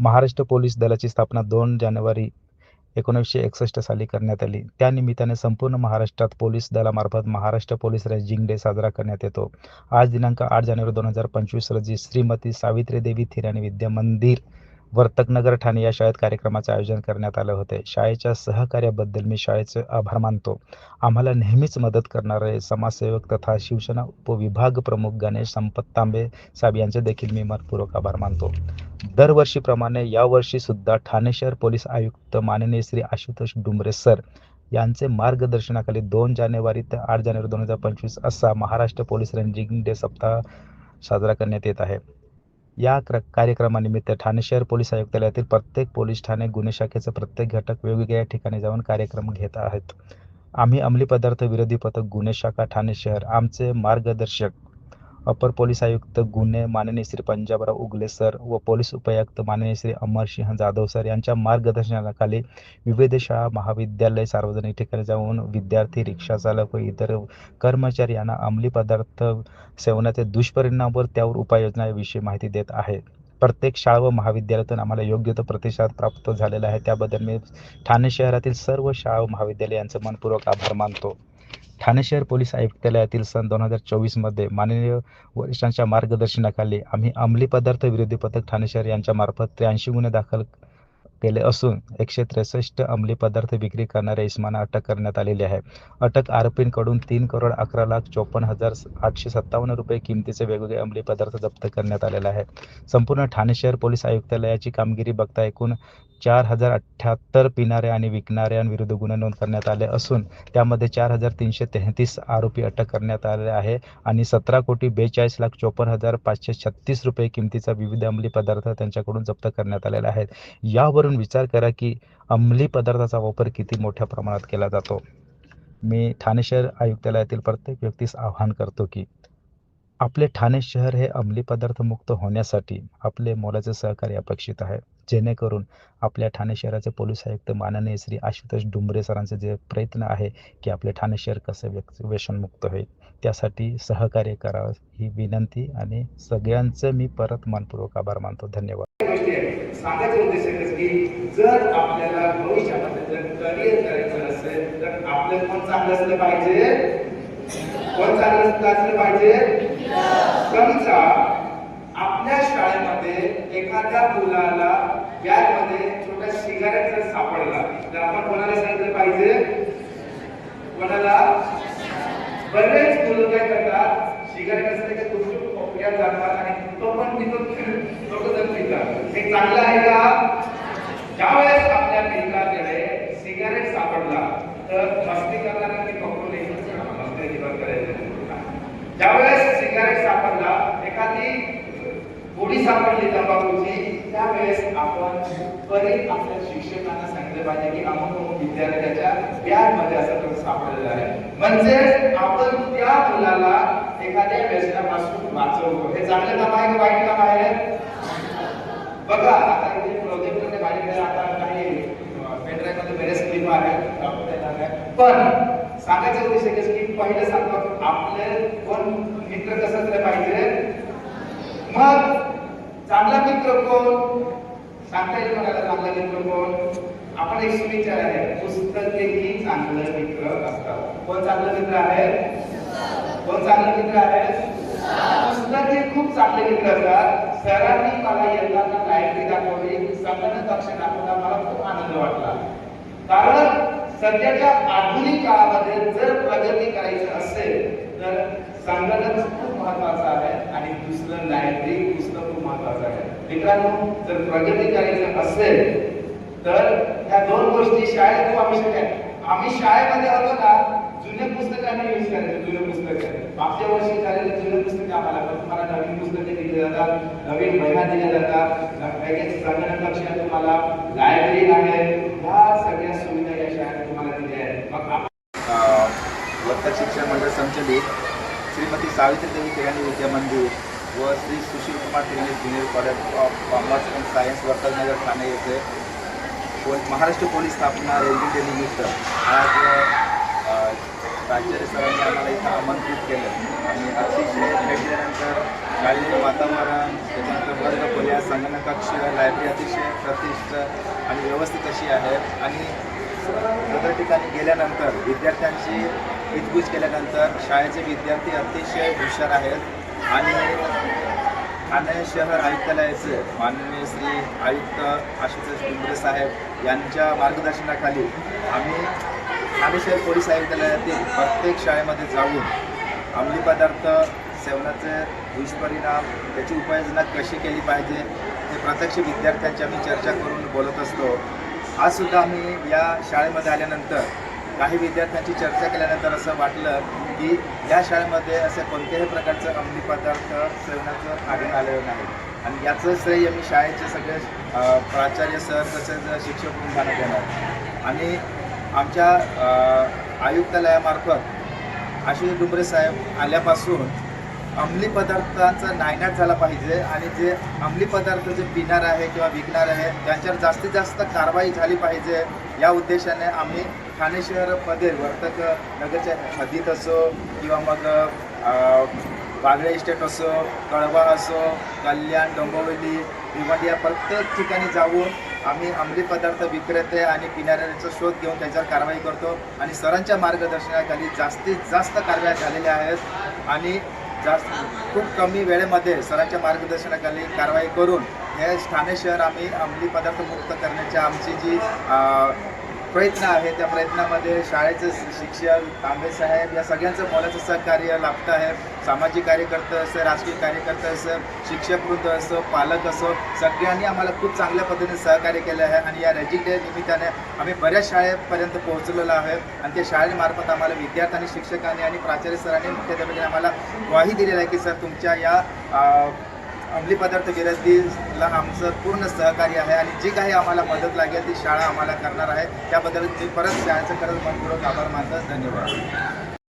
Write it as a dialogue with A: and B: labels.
A: Maharashtra police दलाची स्थापना दोन जानेवारी एकोणीसशे एकसष्ट साली करण्यात आली. त्यानिमित्ताने संपूर्ण महाराष्ट्रात पोलीस दलामार्फत महाराष्ट्र पोलीस रेजिंग डे साजरा करण्यात येतो. आज दिनांक आठ जानेवारी दोन हजार पंचवीस रोजी श्रीमती सावित्री देवी थिराणी विद्या मंदिर वर्तकनगर ठाणे या शाळेत कार्यक्रमाचे आयोजन करण्यात आले होते. शाळेच्या सहकार्याबद्दल मी शाळेचे आभार मानतो. आम्हाला नेहमीच मदत करणारे समाजसेवक तथा शिवसेना उपविभाग प्रमुख गणेश संपत तांबे साहेब यांचे देखील मी मनपूर्वक आभार मानतो. दरवर्षीप्रमाणे यावर्षी सुद्धा ठाणे शहर पोलीस आयुक्त माननीय श्री आशुतोष डुमरे सर यांचे मार्गदर्शनाखाली दोन जानेवारी ते आठ जानेवारी दोन हजार पंचवीस असा महाराष्ट्र पोलीस रेंजिंग डे सप्ताह साजरा करण्यात येत आहे. या क्र कार्यक्रमानिमित्त ठाणे शहर पोलीस आयुक्तालयातील प्रत्येक पोलीस ठाणे गुन्हे शाखेचे प्रत्येक घटक वेगवेगळ्या ठिकाणी जाऊन कार्यक्रम घेत आहेत. आम्ही अंमली पदार्थ विरोधी पथक गुन्हे शाखा ठाणे शहर आमचे मार्गदर्शक अपर पोलीस आयुक्त गुन्हे माननीय श्री पंजाबराव उगले सर व पोलीस उपायुक्त माननीय श्री अमरसिंह जाधव सर यांच्या मार्गदर्शनाखाली विविध शाळा महाविद्यालय सार्वजनिक ठिकाणी जाऊन विद्यार्थी रिक्षा चालक व इतर कर्मचारी यांना अंमली पदार्थ सेवनाचे दुष्परिणामावर त्यावर उपाययोजनाविषयी माहिती देत आहे. प्रत्येक शाळा व महाविद्यालयातून आम्हाला योग्य तो प्रतिसाद प्राप्त झालेला आहे. त्याबद्दल मी ठाणे शहरातील सर्व शाळा व महाविद्यालय यांचं मनपूर्वक आभार मानतो. ठाणे शहर पोलीस आयुक्तालयातील सन दोन हजार चोवीसमध्ये माननीय वरिष्ठांच्या मार्गदर्शनाखाली आम्ही अंमली पदार्थ विरोधी पथक ठाणे शहर यांच्यामार्फत त्र्याऐंशी गुन्हे दाखल केले असून एकशे त्रेसष्ट अंमली पदार्थ विक्री करणाऱ्या इस्माना अटक करण्यात आलेली आहे. अटक आरोपींकडून तीन करोड अकरा लाख चोपन्न हजार आठशे सत्तावन्न रुपये किमतीचे वेगवेगळे अंमली पदार्थ जप्त करण्यात आलेला आहे. संपूर्ण ठाणे शहर पोलीस आयुक्तालयाची कामगिरी बघता एकूण चार हजार अठ्ठ्याहत्तर पिणाऱ्या आणि विकणाऱ्यांविरुद्ध गुन्हे नोंद करण्यात आले असून त्यामध्ये चार हजार तीनशे तेहतीस आरोपी अटक करण्यात आले आहे आणि सतरा कोटी बेचाळीस लाख चोपन्न हजार पाचशे छत्तीस रुपये किमतीचा विविध अंमली पदार्थ त्यांच्याकडून जप्त करण्यात आलेला आहे. यावर यावरून विचार करा की अंमली पदार्थाचा वापर किती मोठ्या प्रमाणात केला जातो. मी ठाणे शहर आयुक्तालयातील प्रत्येक व्यक्तीस आवाहन करतो की आपले ठाणे शहर हे अंमली पदार्थ मुक्त होण्यासाठी आपले मोलाचे सहकार्य अपेक्षित आहे. जेणेकरून आपल्या ठाणे शहराचे पोलीस आयुक्त माननीय श्री आशुतोष डुंबरे सरांचे जे प्रयत्न आहे की आपले ठाणे शहर कसं व्यक् व्यसनमुक्त होईल त्यासाठी सहकार्य करावं ही विनंती आणि सगळ्यांचं मी परत मनपूर्वक आभार मानतो. धन्यवाद.
B: सांगायचं उद्देश की जर आपल्याला भविष्यामध्ये जर करिअर करायचं असेल तर आपलं कोण चांगलं असलं पाहिजे? कोण चांगलं असलं पाहिजे? समजा शाळेमध्ये एखाद्या मुलाला बॅगमध्ये छोटा सिगारेट जर सापडला. तर आपण कोणाला सांगितलं पाहिजे? कोणाला? बरेच मुलं काय करतात? सिगारेट असले की तुटून कोपऱ्यात जातात आणि तो पण पितो लोक जण पितात. हे चांगलं आहे का? ज्यावेळेस आपल्या मित्राकडे सिगारेट सापडला तर मस्ती करणाऱ्या मी पकडून एकच मस्ती अजिबात करायचं ज्यावेळेस सिगारेट सापडला एखादी गोडी बाबूजी त्यावेळेस आपण त्वरित आपल्या शिक्षकांना सांगितलं पाहिजे की अमुक अमुक विद्यार्थ्याच्या बॅगमध्ये असं तो सापडलेलं आहे. म्हणजे आपण त्या मुलाला एखाद्या व्यसनापासून वाचवतो. हे चांगलं काम आहे का वाईट काम आहे? बघा आता इथे प्रोजेक्टमध्ये माझ्याकडे आता काही पेनड्राईव्हमध्ये बरेच क्लिप आहेत पण सांगायचं उद्देश आहे की पहिलं सांगतो आपले कोण मित्र कसं असलं पाहिजे? मग चांगला मित्र कोण सांगता येईल मला चांगला मित्र कोण आपण एक सुविचार आहे. पुस्तकेही चांगलं मित्र असतात. कोण चांगलं मित्र आहे? कोण चांगलं मित्र आहे? पुस्तक हे खूप चांगले मित्र असतात. सरांनी मला यंदाचा लायब्ररी दाखवली. सगळ्यांना कक्ष दाखवला मला खूप आनंद वाटला. कारण सध्याच्या आधुनिक काळामध्ये जर प्रगती करायची असेल तर संगणक खूप महत्त्वाचा आहे आणि दुसरं लायब्ररी पुस्तक खूप महत्वाचं आहे. मित्रांनो जर प्रगती करायचं असेल तर ह्या दोन गोष्टी शाळेत खूप आवश्यक आहे. आम्ही शाळेमध्ये होतो ना जुने पुस्तकांनी यूज करायचे जुने पुस्तक. मागच्या वर्षी झालेले जुने पुस्तक आम्हाला पण तुम्हाला नवीन पुस्तके दिली जातात नवीन महिना दिल्या जातात. काही संगणक कक्ष तुम्हाला लायब्ररी आहे. ह्या सगळ्या सुविधा या शाळेत तुम्हाला दिल्या आहेत. मग
C: शिक्षण मंडळ संचलित श्रीमती सावित्री देवी तिराणी विद्या मंदिर व Shri Sushil Kumar Tirani junior college of commerce and science Vartaknagar Thane येथे पोल- महाराष्ट्र पोलीस स्थापना रेल्वे डे निमित्त आज अ,
B: सरांनी आम्हाला इथं आमंत्रित केलं. आणि अतिशय भेट दिल्यानंतर शाळेचे वातावरण त्याच्यानंतर वर्ग खोल्या संगणक कक्ष लायब्ररी अतिशय प्रतिष्ठ आणि व्यवस्थित अशी आहे. आणि सदर ठिकाणी गेल्यानंतर विद्यार्थ्यांची हितगुज केल्यानंतर शाळेचे विद्यार्थी अतिशय हुशार आहेत. आणि ठाणे शहर आयुक्तालयाचे माननीय श्री आयुक्त आशुतोष डुंबरे साहेब यांच्या मार्गदर्शनाखाली आम्ही ठाणे शहर पोलीस आयुक्तालयातील प्रत्येक शाळेमध्ये जाऊन अंमली पदार्थ सेवनाचे दुष्परिणाम त्याची उपाययोजना कशी केली पाहिजे हे प्रत्यक्ष विद्यार्थ्यांची आम्ही चर्चा करून बोलत असतो. आज सुद्धा आम्ही या शाळेमध्ये आल्यानंतर काही विद्यार्थ्यांची चर्चा केल्यानंतर असं वाटलं की या शाळेमध्ये असे कोणत्याही प्रकारचं अंमली पदार्थ सेवनाचं आढळून आलेलं नाही. आणि याचं श्रेय मी शाळेचे सगळे प्राचार्य सर तसेच शिक्षक म्हणून देणार. आणि आमच्या आयुक्तालयामार्फत आशिष डुंबरे साहेब आल्यापासून अंमली पदार्थांचा नायनाट झाला पाहिजे आणि जे अंमली पदार्थ जे पिणार आहे किंवा विकणार आहे त्यांच्यावर जास्तीत जास्त कारवाई झाली पाहिजे. या उद्देशाने आम्ही ठाणे शहरमध्ये वर्तक नगरच्या हद्दीत असो किंवा मग अ, बागळे इस्टेट असो कळवा असो कल्याण डोंबिवली भिवंडी या प्रत्येक ठिकाणी जाऊन आम्ही अंमली पदार्थ विक्रेते आणि पिणाऱ्यांचा शोध घेऊन त्याच्यावर कारवाई करतो. आणि सरांच्या मार्गदर्शनाखाली जास्तीत जास्त कारवाया झालेल्या आहेत. आणि जास्त खूप कमी वेळेमध्ये सरांच्या मार्गदर्शनाखाली कारवाई करून हे ठाणे शहर आम्ही अंमली पदार्थ मुक्त करण्याची आमची जी प्रयत्न आहे त्या प्रयत्नामध्ये शाळेचे शिक्षक तांबे साहेब या सगळ्यांचं मोलाचं सहकार्य लाभतं आहे. सामाजिक कार्यकर्ते असं राजकीय कार्यकर्ते असं शिक्षक वृद्ध असो पालक असो सगळ्यांनी आम्हाला खूप चांगल्या पद्धतीने सहकार्य केलं आहे. आणि या रेजिंग डे निमित्ताने आम्ही बऱ्याच शाळेपर्यंत पोहोचलेलो आहे. आणि त्या शाळेमार्फत आम्हाला विद्यार्थ्यांनी शिक्षकांनी आणि प्राचार्य सरांनी मुख्याध्यापकांनी आम्हाला ग्वाही दिलेली आहे की सर तुमच्या या अंमली पदार्थ विरोधीला आमचं पूर्ण सहकार्य आहे आणि जी काही आम्हाला मदत लागेल ती शाळा आम्हाला करणार आहे. त्याबद्दल मी परत शाळेचं खरंच मनपूर्वक आभार मानतात धन्यवाद.